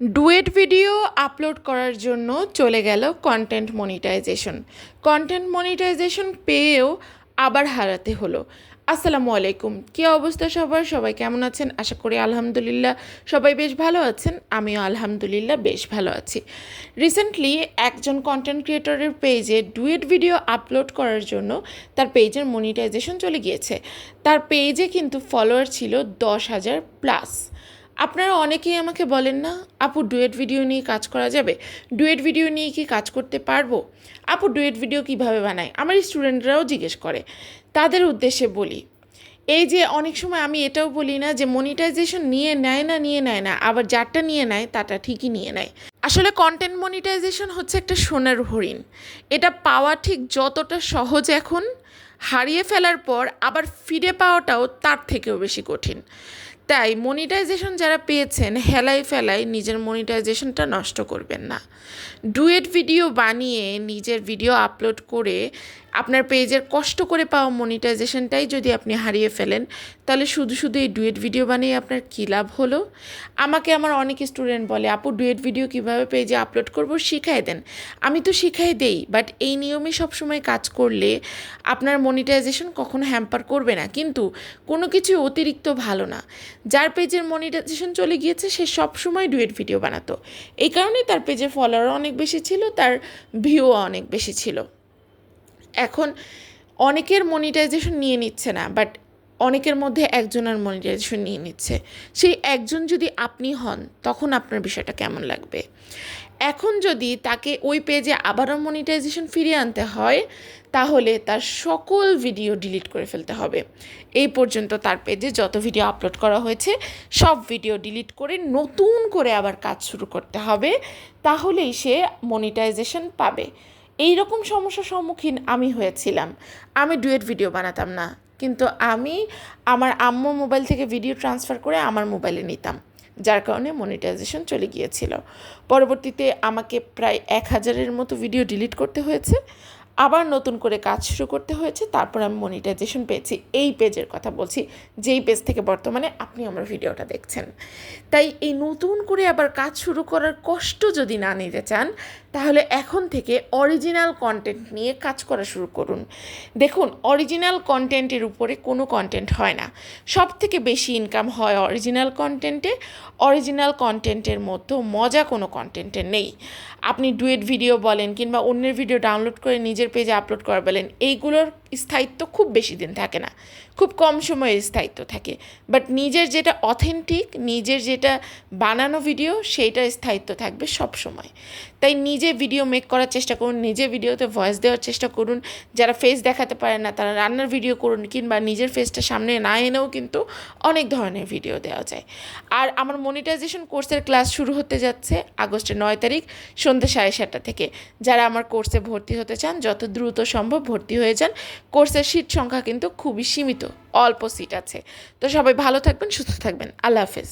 Duet video upload করার জন্য চলে গেল কন্টেন্ট মনিটাইজেশন কন্টেন্ট মনিটাইজেশন পেয়েও আবার হারাতে হলো। আসসালামু আলাইকুম, কী অবস্থা সবার? সবাই কেমন আছেন? আশা করি আলহামদুলিল্লাহ সবাই বেশ ভালো আছেন, আমিও আলহামদুলিল্লাহ বেশ ভালো আছি। রিসেন্টলি একজন কন্টেন্ট ক্রিয়েটরের পেজে ডুয়েট ভিডিও আপলোড করার জন্য তার পেজের মনিটাইজেশন চলে গিয়েছে। তার পেজে কিন্তু ফলোয়ার ছিল দশ হাজার প্লাস আপনারা অনেকেই আমাকে বলেন না, আপু, ডুয়েট ভিডিও নিয়ে কাজ করা যাবে? ডুয়েট ভিডিও নিয়ে কি কাজ করতে পারব? আপু, ডুয়েট ভিডিও কীভাবে বানায়? আমার স্টুডেন্টরাও জিজ্ঞেস করে। তাদের উদ্দেশ্যে বলি, এই যে অনেক সময় আমি এটাও বলি না যে মনিটাইজেশন নিয়ে নেয় না, নিয়ে নেয় না, আবার যারটা নিয়ে নেয় তাটা ঠিকই নিয়ে নেয়। আসলে কন্টেন্ট মনিটাইজেশন হচ্ছে একটা সোনার হরিণ। এটা পাওয়া ঠিক যতটা সহজ এখন, হারিয়ে ফেলার পর আবার ফিরে পাওয়াটাও তার থেকেও বেশি কঠিন। তাই মনিটাইজেশন যারা পেয়েছেন, হেলাই ফেলাই নিজের মনিটাইজেশনটা নষ্ট করবেন না। ডুয়েট ভিডিও বানিয়ে নিজের ভিডিও আপলোড করে আপনার পেজের কষ্ট করে পাওয়া মনিটাইজেশনটাই যদি আপনি হারিয়ে ফেলেন, তাহলে শুধু শুধু এই ডুয়েট ভিডিও বানিয়ে আপনার কী লাভ হলো? আমাকে আমার অনেক স্টুডেন্ট বলে, আপু ডুয়েট ভিডিও কীভাবে পেজে আপলোড করব? শিখাই দেন। আমি তো শিখাই দেই বাট এই নিয়মে সবসময় কাজ করলে আপনার মনিটাইজেশন কখনো হ্যাম্পার করবে না। কিন্তু কোনো কিছু অতিরিক্ত ভালো না। যার পেজের মনিটাইজেশন চলে গিয়েছে, সে সবসময় ডুয়েট ভিডিও বানাতো। এই কারণে তার পেজে ফলোয়ার অনেক বেশি ছিল, তার ভিউও অনেক বেশি ছিল। এখন অনেকের মনিটাইজেশন নিয়ে নিচ্ছে না বাট অনেকের মধ্যে একজনের মনিটাইজেশন নিয়ে নিচ্ছে। সেই একজন যদি আপনি হন, তখন আপনার বিষয়টা কেমন লাগবে? এখন যদি তাকে ওই পেজে আবারও মনিটাইজেশন ফিরিয়ে আনতে হয়, তাহলে তার সকল ভিডিও ডিলিট করে ফেলতে হবে। এই পর্যন্ত তার পেজে যত ভিডিও আপলোড করা হয়েছে, সব ভিডিও ডিলিট করে নতুন করে আবার কাজ শুরু করতে হবে, তাহলেই সে মনিটাইজেশন পাবে। এই রকম সমস্যার সম্মুখীন আমি হয়েছিলাম। আমি ডুয়েট ভিডিও বানাতাম না। কিন্তু আমি আমার আম্মুর মোবাইল থেকে ভিডিও ট্রান্সফার করে আমার মোবাইলে নিতাম, যার কারণে মনিটাইজেশন চলে গিয়েছিল। পরবর্তীতে আমাকে প্রায় এক হাজারের মতো ভিডিও ডিলিট করতে হয়েছে। আবার নতুন করে কাজ শুরু করতে হয়েছে, তারপর আমি মনিটাইজেশন পেয়েছি। এই পেজের কথা বলছি, যেই পেজ থেকে বর্তমানে আপনি আমার ভিডিওটা দেখছেন। তাই এই নতুন করে আবার কাজ শুরু করার কষ্ট যদি না নিতে চান, তাহলে এখন থেকে অরিজিনাল কন্টেন্ট নিয়ে কাজ করা শুরু করুন। দেখুন অরিজিনাল কন্টেন্টের উপরে কোনো কন্টেন্ট হয় না। সব থেকে বেশি ইনকাম হয় অরিজিনাল কন্টেন্টে অরিজিনাল কন্টেন্টের মতো মজা কোনো কন্টেন্টে নেই। আপনি ডুয়েট ভিডিও বলেন কিংবা অন্যের ভিডিও ডাউনলোড করে নিজের পেজে আপলোড করা বলেন এইগুলোর স্থায়িত্ব খুব বেশি দিন থাকে না। খুব কম সময়ের স্থায়িত্ব থাকে। বাট নিজের যেটা অথেন্টিক নিজের যেটা বানানো ভিডিও সেইটার স্থায়িত্ব থাকবে সব সময়। তাই নিজে ভিডিও মেক করার চেষ্টা করুন, নিজে ভিডিওতে ভয়েস দেওয়ার চেষ্টা করুন। যারা ফেস দেখাতে পারে না, তারা রান্নার ভিডিও করুন, কিংবা নিজের ফেসটা সামনে না এনেও কিন্তু অনেক ধরনের ভিডিও দেওয়া যায়। আর আমার মনিটাইজেশন কোর্সের ক্লাস শুরু হতে যাচ্ছে আগস্টের নয় তারিখ সন্ধ্যে সাড়ে সাতটা থেকে। যারা আমার কোর্সে ভর্তি হতে চান, যত দ্রুত সম্ভব ভর্তি হয়ে যান কোর্সের সিট সংখ্যা কিন্তু খুবই সীমিত, অল্প সিট আছে। তো সবাই ভালো থাকবেন, সুস্থ থাকবেন। আল্লাহ হাফেজ।